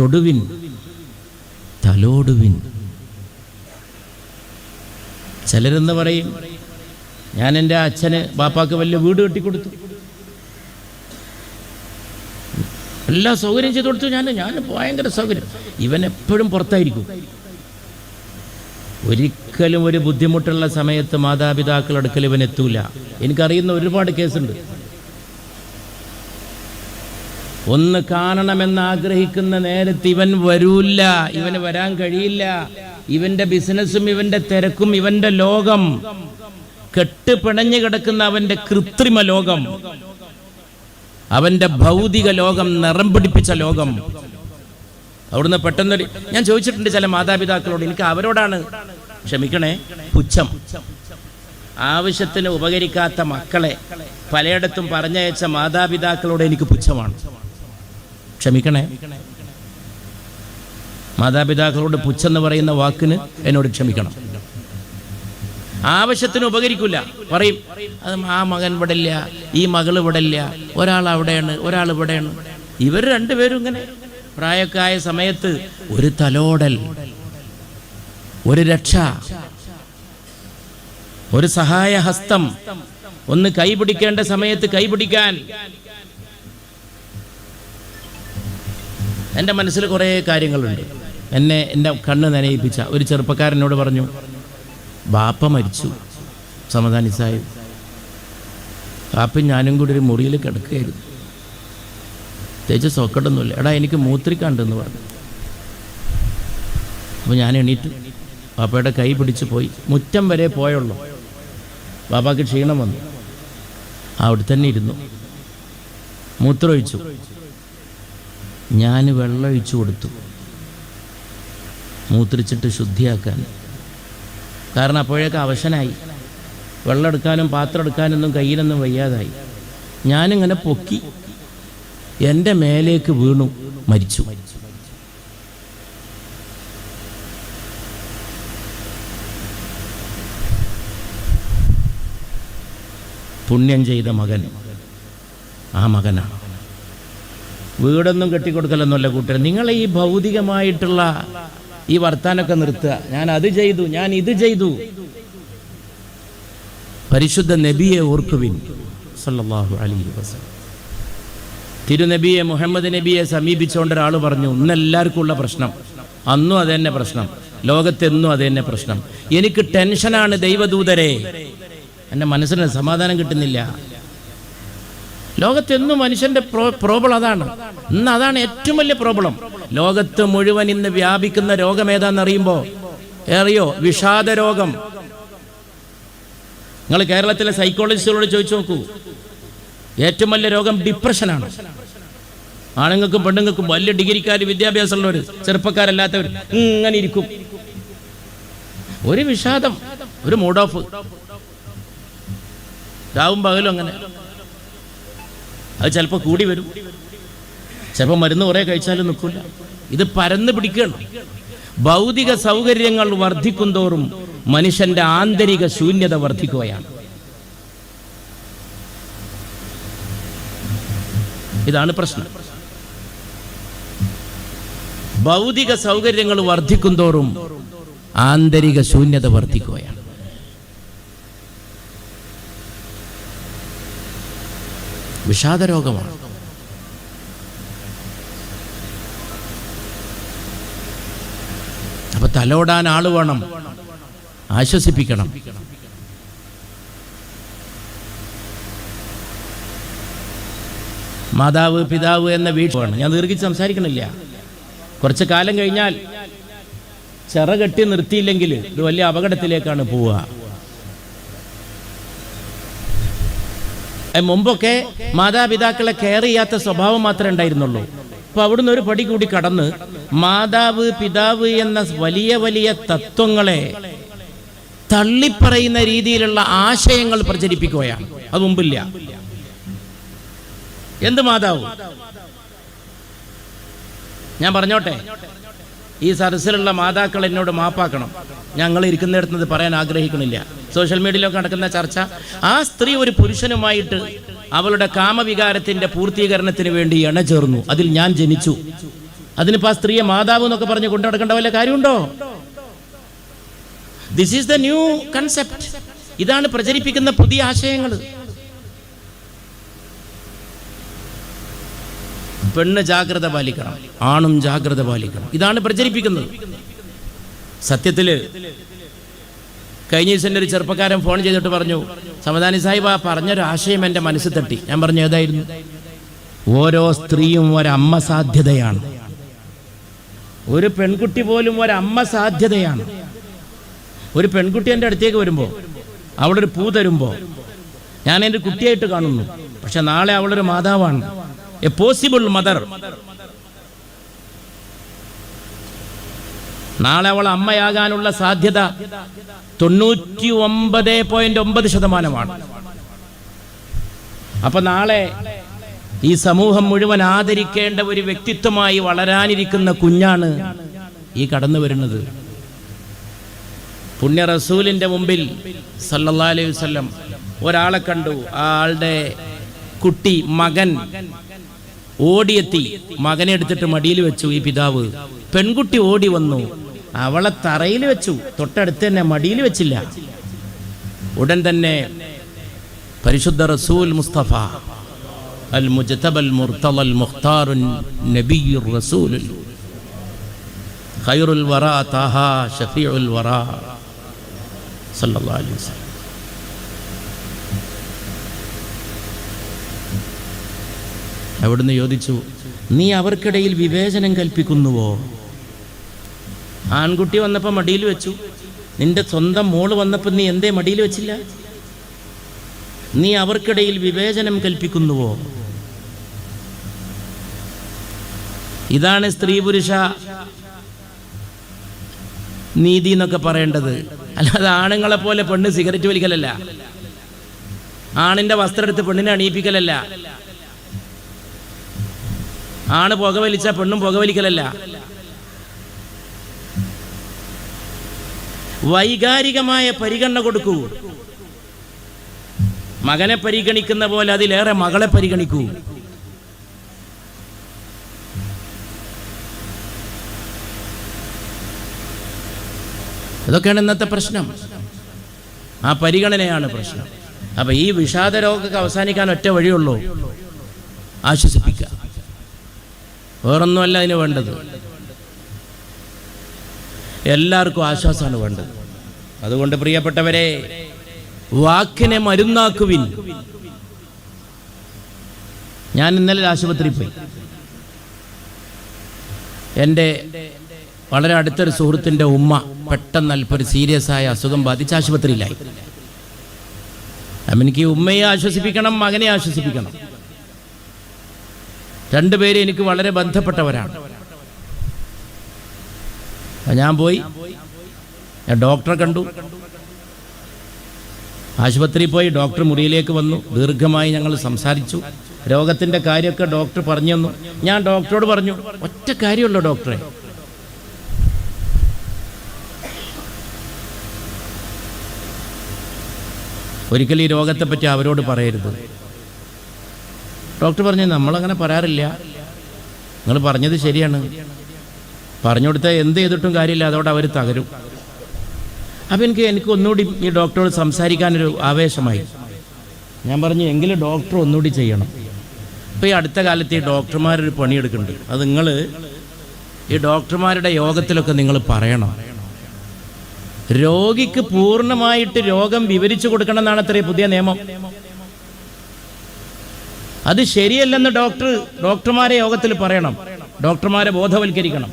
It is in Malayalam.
തൊടുവിൻ തലോടുവിൻ. ചിലരെന്ന് പറയും ഞാൻ എന്റെ അച്ഛന് ബാപ്പാക്ക് വലിയ വീട് കെട്ടിക്കൊടുത്തു. എല്ലാ സൗകര്യം ചെയ്തു കൊടുത്തു ഞാൻ ഞാൻ ഭയങ്കര സൗകര്യം. ഇവൻ എപ്പോഴും പുറത്തായിരിക്കും. ഒരിക്കലും ഒരു ബുദ്ധിമുട്ടുള്ള സമയത്ത് മാതാപിതാക്കളടുക്കൽ ഇവൻ എത്തൂല. എനിക്കറിയുന്ന ഒരുപാട് കേസുണ്ട്. ഒന്ന് കാണണമെന്ന് ആഗ്രഹിക്കുന്ന നേരത്ത് ഇവൻ വരൂല്ല ഇവന് വരാൻ കഴിയില്ല. ഇവന്റെ ബിസിനസ്സും ഇവന്റെ തിരക്കും ഇവന്റെ ലോകം. കെട്ടുപിണഞ്ഞു കിടക്കുന്ന അവന്റെ കൃത്രിമ ലോകം. അവന്റെ ഭൗതിക ലോകം നിറം പിടിപ്പിച്ച ലോകം. അവിടുന്ന് പെട്ടെന്നൊരു ഞാൻ ചോദിച്ചിട്ടുണ്ട് ചില മാതാപിതാക്കളോട് എനിക്ക് അവരോടാണ് ക്ഷമിക്കണേ പുച്ഛം. ആവശ്യത്തിന് ഉപകരിക്കാത്ത മക്കളെ പലയിടത്തും പറഞ്ഞയച്ച മാതാപിതാക്കളോട് എനിക്ക് പുച്ഛമാണ്. ക്ഷമിക്കണേ. മാതാപിതാക്കളോട് പുച്ഛെന്ന് പറയുന്ന വാക്കിന് എന്നോട് ക്ഷമിക്കണം. ആവശ്യത്തിന് ഉപകരിക്കില്ല പറയും അത് ആ മകൻ ഇവിടെ ഇല്ല ഈ മകൾ ഇവിടെ ഇല്ല ഒരാൾ അവിടെയാണ് ഒരാൾ ഇവിടെയാണ്. ഇവർ രണ്ടുപേരും ഇങ്ങനെ. പ്രായക്കായ സമയത്ത് ഒരു തലോടൽ ഒരു രക്ഷ ഒരു സഹായ ഹസ്തം ഒന്ന് കൈപിടിക്കേണ്ട സമയത്ത് കൈപിടിക്കാൻ എന്റെ മനസ്സിൽ കുറേ കാര്യങ്ങളുണ്ട്. എന്നെ എന്റെ കണ്ണ് നനയിപ്പിച്ച ഒരു ചെറുപ്പക്കാരനോട് പറഞ്ഞു ബാപ്പ മരിച്ചു സമദാനി സാഹിബ്. ബാപ്പ ഞാനും കൂടി ഒരു മുറിയിൽ കിടക്കുകയായിരുന്നു. തേച്ച് സോക്കട്ടൊന്നുമില്ല. എടാ എനിക്ക് മൂത്രിക്കണ്ടെന്ന് പറഞ്ഞു. അപ്പോൾ ഞാൻ എണീറ്റു. ബാപ്പയുടെ കൈ പിടിച്ച് പോയി. മുറ്റം വരെ പോയുള്ളൂ. ബാപ്പാക്ക് ക്ഷീണം വന്നു. അവിടെ തന്നെ ഇരുന്നു. മൂത്രമൊഴിച്ചു. ഞാൻ വെള്ളം ഒഴിച്ചു കൊടുത്തു. മൂത്രിച്ചിട്ട് ശുദ്ധിയാക്കാൻ. കാരണം അപ്പോഴേക്ക് അവശനായി. വെള്ളം എടുക്കാനും പാത്രം എടുക്കാനൊന്നും കയ്യിലൊന്നും വയ്യാതായി. ഞാനിങ്ങനെ പൊക്കി എന്റെ മേലേക്ക് വീണു മരിച്ചു. പുണ്യം ചെയ്ത മകൻ ആ മകനാണ്. വീടൊന്നും കെട്ടിക്കൊടുക്കലൊന്നുമല്ല കൂട്ടർ നിങ്ങളെ ഈ ഭൗതികമായിട്ടുള്ള ഈ വർത്താനൊക്കെ നിർത്തുക. ഞാൻ അത് ചെയ്തു ഞാൻ ഇത് ചെയ്തു. പരിശുദ്ധ നബിയെ ഓർക്കുവിൻ. തിരുനബിയെ മുഹമ്മദ് നബിയെ സമീപിച്ചുകൊണ്ട് ഒരാൾ പറഞ്ഞു ഇന്ന് എല്ലാവർക്കും ഉള്ള പ്രശ്നം. അന്നും അത് തന്നെ പ്രശ്നം. ലോകത്തെന്നും അത് തന്നെ പ്രശ്നം. എനിക്ക് ടെൻഷനാണ് ദൈവദൂതരെ. എന്റെ മനസ്സിന് സമാധാനം കിട്ടുന്നില്ല. ലോകത്തെന്നും മനുഷ്യന്റെ പ്രോബ്ലം അതാണ്. ഇന്ന് അതാണ് ഏറ്റവും വലിയ പ്രോബ്ലം ലോകത്ത് മുഴുവൻ ഇന്ന് വ്യാപിക്കുന്ന രോഗം ഏതാണെന്നറിയുമ്പോ ഏറിയോ വിഷാദ രോഗം നിങ്ങൾ കേരളത്തിലെ സൈക്കോളജിസ്റ്റുകളോട് ചോദിച്ചു നോക്കൂ. ഏറ്റവും വലിയ രോഗം ഡിപ്രഷനാണ് ആണുങ്ങൾക്കും പെണ്ണുങ്ങൾക്കും വലിയ ഡിഗ്രിക്കാർ വിദ്യാഭ്യാസമുള്ളവർ ചെറുപ്പക്കാരല്ലാത്തവർ ഇങ്ങനെ ഇരിക്കും. ഒരു വിഷാദം ഒരു മൂഡ് ഓഫ് രാവും പകലും അങ്ങനെ. അത് ചിലപ്പോൾ കൂടി വരും. ചിലപ്പോൾ മരുന്ന് കുറേ കഴിച്ചാലും നിൽക്കില്ല ഇത് പരന്ന് പിടിക്കണം ഭൗതിക സൗകര്യങ്ങൾ വർദ്ധിക്കും തോറും മനുഷ്യന്റെ ആന്തരിക ശൂന്യത വർദ്ധിക്കുകയാണ്. ഇതാണ് പ്രശ്നം. ഭൗതിക സൗകര്യങ്ങൾ വർദ്ധിക്കും തോറും ആന്തരിക ശൂന്യത വർദ്ധിക്കുകയാണ്. വിഷാദരോഗമാണ്. അപ്പൊ തലോടാൻ ആൾ വേണം. ആശ്വസിപ്പിക്കണം. മാതാവ് പിതാവ് എന്ന വീട്ടിലാണ് ഞാൻ ദീർഘിച്ച് സംസാരിക്കണില്ല. കുറച്ച് കാലം കഴിഞ്ഞാൽ ചിറകെട്ടി നിർത്തിയില്ലെങ്കിൽ ഇത് വലിയ അപകടത്തിലേക്കാണ് പോവുക. മുമ്പൊക്കെ മാതാപിതാക്കളെ കെയർ ചെയ്യാത്ത സ്വഭാവം മാത്രമേ ഉണ്ടായിരുന്നുള്ളൂ. അപ്പൊ അവിടുന്ന് ഒരു പടി കൂടി കടന്ന് മാതാവ് പിതാവ് എന്ന വലിയ വലിയ തത്വങ്ങളെ തള്ളിപ്പറയുന്ന രീതിയിലുള്ള ആശയങ്ങൾ പ്രചരിപ്പിക്കുകയാണ്. അത് മുമ്പില്ല. എന്ത് മാതാവ്? ഞാൻ പറഞ്ഞോട്ടെ. ഈ സദസ്സിലുള്ള മാതാക്കൾ എന്നോട് മാപ്പാക്കണം. ഞങ്ങൾ ഇരിക്കുന്നിടത്ത് പറയാൻ ആഗ്രഹിക്കണില്ല സോഷ്യൽ മീഡിയയിലൊക്കെ നടക്കുന്ന ചർച്ച. ആ സ്ത്രീ ഒരു പുരുഷനുമായിട്ട് അവളുടെ കാമവികാരത്തിന്റെ പൂർത്തീകരണത്തിന് വേണ്ടി ഇണചേർന്നു. അതിൽ ഞാൻ ജനിച്ചു. അതിനിപ്പോൾ ആ സ്ത്രീയെ മാതാവ് എന്നൊക്കെ പറഞ്ഞ് കൊണ്ടു നടക്കേണ്ട വല്ല കാര്യമുണ്ടോ? This is the new concept ഇതാണ് പ്രചരിപ്പിക്കുന്ന പുതിയ ആശയങ്ങൾ പെണ്ണ് ജാഗ്രത പാലിക്കണം ആണും ജാഗ്രത പാലിക്കണം. ഇതാണ് പ്രചരിപ്പിക്കുന്നത്. സത്യത്തിൽ കഴിഞ്ഞ ദിവസം ഒരു ചെറുപ്പക്കാരൻ ഫോൺ ചെയ്തിട്ട് പറഞ്ഞു സമദാനി സാഹിബ് ആ പറഞ്ഞൊരു ആശയം എന്റെ മനസ്സിൽ തട്ടി. ഞാൻ പറഞ്ഞു ഏതായിരുന്നു? ഓരോ സ്ത്രീയും ഒരമ്മ സാധ്യതയാണ്. ഒരു പെൺകുട്ടി പോലും ഒരമ്മ സാധ്യതയാണ്. ഒരു പെൺകുട്ടി എന്റെ അടുത്തേക്ക് വരുമ്പോൾ ഒരു പൂ തരുമ്പോൾ ഞാൻ എന്റെ കുട്ടിയായിട്ട് കാണുന്നു. പക്ഷെ നാളെ അവളൊരു മാതാവാണ്. എ പോസിബിൾ മദർ നാളെ അവൾ അമ്മയാകാനുള്ള സാധ്യത തൊണ്ണൂറ്റി ഒമ്പത് പോയിന്റ് ഒമ്പത് ശതമാനമാണ്. അപ്പൊ നാളെ ഈ സമൂഹം മുഴുവൻ ആദരിക്കേണ്ട ഒരു വ്യക്തിത്വമായി വളരാനിരിക്കുന്ന കുഞ്ഞാണ് ഈ കടന്നു വരുന്നത്. പുണ്യ റസൂലിന്റെ മുമ്പിൽ സല്ലല്ലാ അലൈഹി വസല്ലം ഒരാളെ കണ്ടു. ആ ആളുടെ കുട്ടി മകൻ ഓടിയെത്തി. മകനെ എടുത്തിട്ട് മടിയിൽ വെച്ചു ഈ പിതാവ്. പെൺകുട്ടി ഓടി വന്നു. അവളെ തറയിൽ വെച്ചു. തൊട്ടടുത്ത് തന്നെ മടിയിൽ വെച്ചില്ല. ഉടൻ തന്നെ പരിശുദ്ധ റസൂൽ മുസ്തഫ അൽ മുജ്തബൽ മുർത്തൽ മുഖ്താറുൻ നബിയുർ റസൂൽ. ഖൈറുൽ വറ താഹ ഷഫീഉൽ വറ സല്ലല്ലാഹു അലൈഹി വസല്ലം. അവിടുന്ന് ചോദിച്ചു നീ അവർക്കിടയിൽ വിവേചനം കൽപ്പിക്കുന്നുവോ? ആൺകുട്ടി വന്നപ്പോൾ മടിയിൽ വെച്ചു. നിന്റെ സ്വന്തം മോൾ വന്നപ്പോൾ നീ എന്തേ മടിയിൽ വെച്ചില്ല? നീ അവർക്കിടയിൽ വിവേചനം കൽപ്പിക്കുന്നുവോ? ഇതാണ് സ്ത്രീ പുരുഷ നീതി എന്നൊക്കെ പറയേണ്ടത്. അല്ലാതെ ആണുങ്ങളെ പോലെ പെണ്ണ് സിഗരറ്റ് വലിക്കലല്ല. ആണിന്റെ വസ്ത്രം എടുത്ത് പെണ്ണിനെ അണിയിപ്പിക്കലല്ല. ആണ് പുകവലിച്ച പെണ്ണും പുകവലിക്കലല്ല വൈകാരികമായ പരിഗണന കൊടുക്കൂ. മകനെ പരിഗണിക്കുന്ന പോലെ അതിലേറെ മകളെ പരിഗണിക്കൂ. ഇതൊക്കെയാണ് ഇന്നത്തെ പ്രശ്നം. ആ പരിഗണനയാണ് പ്രശ്നം. അപ്പൊ ഈ വിഷാദ രോഗമൊക്കെ അവസാനിക്കാൻ ഒറ്റ വഴിയുള്ളൂ. ആശ്വസിപ്പിക്കുക. വേറൊന്നുമല്ല അതിന് വേണ്ടത്. എല്ലാവർക്കും ആശ്വാസമാണ് വേണ്ടത്. അതുകൊണ്ട് പ്രിയപ്പെട്ടവരെ വാക്കിനെ മരുന്നാക്കുവിൻ. ഞാൻ ഇന്നലെ ആശുപത്രിയിൽ പോയി. എന്റെ വളരെ അടുത്തൊരു സുഹൃത്തിന്റെ ഉമ്മ പെട്ടെന്ന് അല്പൊരു സീരിയസ് ആയ അസുഖം ബാധിച്ച് ആശുപത്രിയിലായി. എനിക്ക് ഉമ്മയെ ആശ്വസിപ്പിക്കണം മകനെ ആശ്വസിപ്പിക്കണം. രണ്ടുപേരും എനിക്ക് വളരെ ബന്ധപ്പെട്ടവരാണ്. അപ്പൊ ഞാൻ പോയി. ഞാൻ ഡോക്ടറെ കണ്ടു. ആശുപത്രിയിൽ പോയി ഡോക്ടർ മുറിയിലേക്ക് വന്നു. ദീർഘമായി ഞങ്ങൾ സംസാരിച്ചു. രോഗത്തിന്റെ കാര്യമൊക്കെ ഡോക്ടർ പറഞ്ഞു തന്നു. ഞാൻ ഡോക്ടറോട് പറഞ്ഞു ഒറ്റ കാര്യമുള്ളൂ ഡോക്ടറെ. ഒരിക്കലും ഈ രോഗത്തെ പറ്റി അവരോട് പറയരുത്. ഡോക്ടർ പറഞ്ഞു നമ്മളങ്ങനെ പറയാറില്ല. നിങ്ങൾ പറഞ്ഞത് ശരിയാണ്. പറഞ്ഞു കൊടുത്താൽ എന്ത് ചെയ്തിട്ടും കാര്യമില്ല അതോടെ അവർ തകരും. അപ്പം എനിക്ക് എനിക്ക് ഒന്നുകൂടി ഈ ഡോക്ടറോട് സംസാരിക്കാനൊരു ആവേശമായി. ഞാൻ പറഞ്ഞു എങ്കിലും ഡോക്ടർ ഒന്നുകൂടി ചെയ്യണം. ഇപ്പോൾ ഈ അടുത്ത കാലത്ത് ഈ ഡോക്ടർമാരൊരു പണിയെടുക്കുന്നുണ്ട്. അത് നിങ്ങൾ ഈ ഡോക്ടർമാരുടെ യോഗത്തിലൊക്കെ നിങ്ങൾ പറയണം. രോഗിക്ക് പൂർണമായിട്ട് രോഗം വിവരിച്ചു കൊടുക്കണം എന്നാണ് അത്രയും പുതിയ നിയമം. അത് ശരിയല്ലെന്ന് ഡോക്ടർ ഡോക്ടർമാരെ യോഗത്തിൽ പറയണം. ഡോക്ടർമാരെ ബോധവൽക്കരിക്കണം.